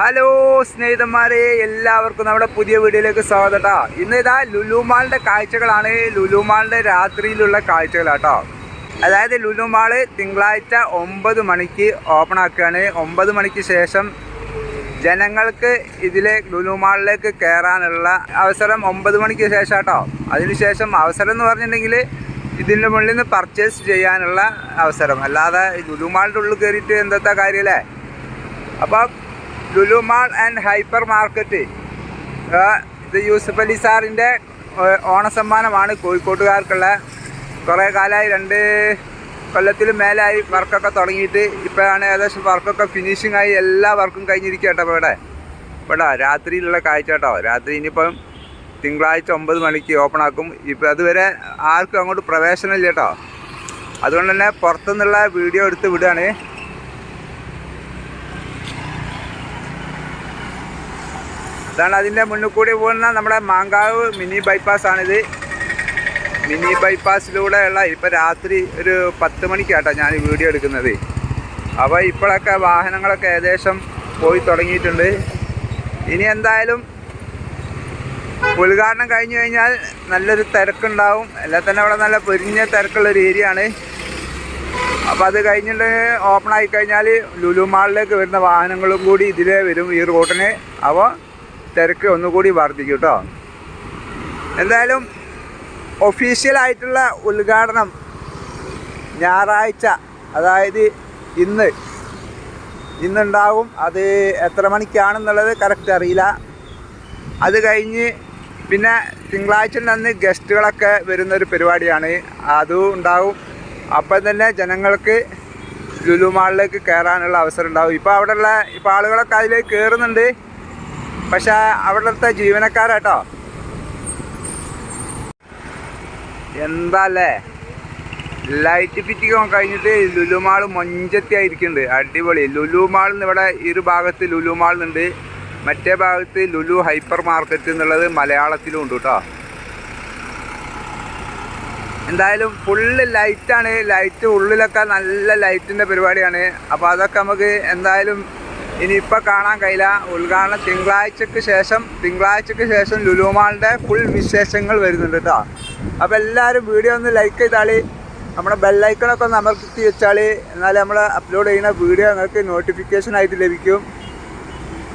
Hello സ്നേഹിതന്മാരെ എല്ലാവർക്കും നമ്മുടെ പുതിയ വീഡിയോയിലേക്ക് സ്വാഗതം കേട്ടോ ഇന്ന് ഇതാ ലുലുമാളിന്റെ കാഴ്ചകളാണ്. ലുലുമാളിന്റെ രാത്രിയിലുള്ള കാഴ്ചകളാട്ടോ. അതായത് ലുലുമാൾ തിങ്കളാഴ്ച ഒമ്പത് മണിക്ക് ഓപ്പൺ ആക്കുകയാണ്. ഒമ്പത് മണിക്ക് ശേഷം ജനങ്ങൾക്ക് ഇതിലെ ലുലുമാളിലേക്ക് കയറാനുള്ള അവസരം ഒമ്പത് മണിക്ക് ശേഷം കേട്ടോ അതിനുശേഷം അവസരം എന്ന് പറഞ്ഞിട്ടുണ്ടെങ്കിൽ ഇതിന്റെ മുകളിൽ നിന്ന് പർച്ചേസ് ചെയ്യാനുള്ള അവസരം. അല്ലാതെ ലുലുമാളിന്റെ ഉള്ളിൽ കയറിയിട്ട് എന്താ കാര്യമല്ലേ അപ്പോൾ Lulu mall and hypermarket. ഇത് യൂസഫ് അലി സാറിന്റെ ഓണസമ്മാനമാണ്. കോഴിക്കോട്ടുകാർക്കുള്ള കുറേ കാലമായി രണ്ട് കൊല്ലത്തിൽ മേലായി വർക്കൊക്കെ തുടങ്ങിയിട്ട് ഇപ്പോഴാണ് ഏകദേശം വർക്കൊക്കെ ഫിനിഷിംഗ് ആയി എല്ലാ വർക്കും കഴിഞ്ഞിരിക്കുക കേട്ടോ ഇപ്പോൾ ഇവിടെ. ഇവിടെ രാത്രിയിലുള്ള കാഴ്ച കേട്ടോ. രാത്രി ഇനിയിപ്പം തിങ്കളാഴ്ച ഒമ്പത് മണിക്ക് ഓപ്പൺ ആക്കും. ഇപ്പം അതുവരെ ആർക്കും അങ്ങോട്ട് പ്രവേശനമില്ല കേട്ടോ. അതുകൊണ്ട് തന്നെ പുറത്തുനിന്നുള്ള വീഡിയോ എടുത്ത് വിടുകയാണ്. ഇതാണ് അതിന്റെ മുന്നിൽ കൂടി പോകുന്ന നമ്മുടെ മാങ്കാവ് മിനി ബൈപ്പാസ് ആണിത്. മിനി ബൈപ്പാസിലൂടെയുള്ള ഇപ്പം രാത്രി ഒരു പത്ത് മണിക്കാട്ടോ ഞാൻ വീഡിയോ എടുക്കുന്നത്. അപ്പോൾ ഇപ്പോഴൊക്കെ വാഹനങ്ങളൊക്കെ ഏകദേശം പോയി തുടങ്ങിയിട്ടുണ്ട്. ഇനി എന്തായാലും ഉദ്ഘാടനം കഴിഞ്ഞു കഴിഞ്ഞാൽ നല്ലൊരു തിരക്കുണ്ടാവും. എല്ലാം തന്നെ അവിടെ നല്ല പൊരിഞ്ഞ തിരക്കുള്ളൊരു ഏരിയ ആണ്. അപ്പോൾ അത് കഴിഞ്ഞിട്ട് ഓപ്പൺ ആയി കഴിഞ്ഞാൽ ലുലു മാളിലേക്ക് വരുന്ന വാഹനങ്ങളും കൂടി ഇതിലേ വരും ഈ റൂട്ടിന് അപ്പോൾ തിരക്ക് ഒന്നുകൂടി വർദ്ധിക്കും കേട്ടോ. എന്തായാലും ഒഫീഷ്യലായിട്ടുള്ള ഉദ്ഘാടനം ഞായറാഴ്ച അതായത് ഇന്ന്. ഇന്നുണ്ടാവും. അത് എത്ര മണിക്കാണെന്നുള്ളത് കറക്റ്റ് അറിയില്ല. അത് കഴിഞ്ഞ് പിന്നെ തിങ്കളാഴ്ച അന്ന് ഗസ്റ്റുകളൊക്കെ വരുന്നൊരു പരിപാടിയാണ്. അതും ഉണ്ടാവും. അപ്പം തന്നെ ജനങ്ങൾക്ക് ലുലു മാളിലേക്ക് കയറാനുള്ള അവസരം ഉണ്ടാവും. ഇപ്പോൾ അവിടെയുള്ള ഇപ്പോൾ ആളുകളൊക്കെ അതിലേക്ക് കയറുന്നുണ്ട് പക്ഷേ അവിടുത്തെ ജീവനക്കാരാട്ടോ. എന്താല്ലേ? ലൈറ്റ് ഫിറ്റിംഗ് കഴിഞ്ഞിട്ട് ലുലുമാൾ മൊഞ്ചത്തി ആയിരിക്കുന്നുണ്ട് അടിപൊളി. ലുലു മാളിൽ ഇവിടെ ഇരു ഭാഗത്ത് ലുലുമാൾ ഉണ്ട് മറ്റേ ഭാഗത്ത് ലുലു ഹൈപ്പർ മാർക്കറ്റ് എന്നുള്ളത് മലയാളത്തിലും ഉണ്ട് കേട്ടോ എന്തായാലും ഫുള്ള് ലൈറ്റാണ് ലൈറ്റ് ഉള്ളിലൊക്കെ നല്ല ലൈറ്റിന്റെ പരിപാടിയാണ്. അപ്പോൾ അതൊക്കെ നമുക്ക് എന്തായാലും ഇനിയിപ്പോൾ കാണാൻ കഴിയില്ല. ഉദ്ഘാടനം തിങ്കളാഴ്ചക്ക് ശേഷം തിങ്കളാഴ്ചക്ക് ശേഷം ലുലുമാളിന്റെ ഫുൾ വിശേഷങ്ങൾ വരുന്നുണ്ട് കേട്ടോ അപ്പോൾ എല്ലാവരും വീഡിയോ ഒന്ന് ലൈക്ക് ചെയ്താളി. നമ്മുടെ ബെല്ലൈക്കണൊക്കെ ഒന്ന് അമർത്തി വെച്ചാൽ എന്നാലേ നമ്മൾ അപ്ലോഡ് ചെയ്യുന്ന വീഡിയോ നിങ്ങൾക്ക് നോട്ടിഫിക്കേഷൻ ആയിട്ട് ലഭിക്കും.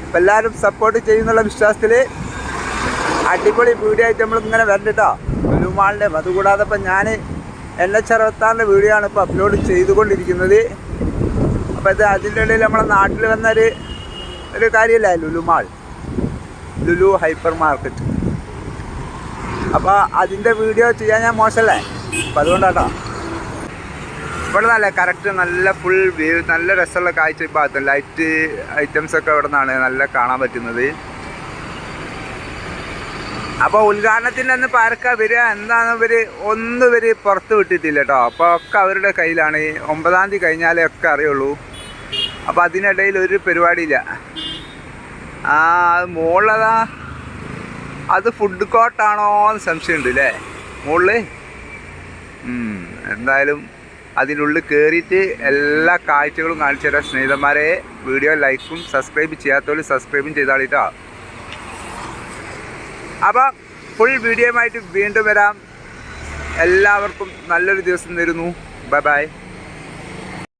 അപ്പം എല്ലാവരും സപ്പോർട്ട് ചെയ്യുന്നുള്ള വിശ്വാസത്തിൽ അടിപൊളി വീഡിയോ ആയിട്ട് നമ്മൾ ഇങ്ങനെ വരണ്ടോ ലുലുമാളിന്റെ അതുകൂടാതെ ഇപ്പം ഞാൻ എൻ എച്ച് അറുപത്താറിന്റെ വീഡിയോ ആണ് ഇപ്പോൾ അപ്ലോഡ് ചെയ്തുകൊണ്ടിരിക്കുന്നത്. അപ്പോൾ ഇത് അതിന്റെ ഇടയിൽ നമ്മളെ നാട്ടിൽ വന്നൊരു ഒരു കാര്യമില്ല Lulu mall. Lulu hypermarket. അപ്പോൾ അതിന്റെ വീഡിയോ ചെയ്യാൻ ഞാൻ മോശമല്ലേ? അപ്പോൾ അതുകൊണ്ടാട്ടോ. ഇവിടെ നല്ല കറക്റ്റ് നല്ല ഫുൾ വ്യൂ നല്ല രസമുള്ള കാഴ്ച ഇപ്പോൾ ഭാഗത്ത്. ലൈറ്റ് ഐറ്റംസ് ഒക്കെ ഇവിടെ നിന്നാണ് നല്ല കാണാൻ പറ്റുന്നത്. അപ്പോൾ ഉദ്ഘാടനത്തിന്റെ അന്ന് പാർക്ക വരിക? എന്താണെന്ന് ഇവർ ഒന്നും ഇവർ പുറത്ത് വിട്ടിട്ടില്ല കേട്ടോ. അപ്പോൾ ഒക്കെ അവരുടെ കയ്യിലാണ്. ഒമ്പതാം തീയതി കഴിഞ്ഞാലേ ഒക്കെ അറിയുള്ളൂ. അപ്പോൾ അതിനിടയിൽ ഒരു പരിപാടിയില്ല. ആ അത് മുകളിലതാ അത് ഫുഡ് കോർട്ടാണോ എന്ന് സംശയമുണ്ട് അല്ലേ മുകളിൽ എന്തായാലും അതിനുള്ളിൽ കയറിയിട്ട് എല്ലാ കാഴ്ചകളും കാണിച്ചു തരാം സ്നേഹിതന്മാരെ. വീഡിയോ ലൈക്കും സബ്സ്ക്രൈബ് ചെയ്യാത്തവർ സബ്സ്ക്രൈബും ചെയ്താളിട്ടോ അപ്പോൾ ഫുൾ വീഡിയോയുമായിട്ട് വീണ്ടും വരാം. എല്ലാവർക്കും നല്ലൊരു ദിവസം തരുന്നു. Bye bye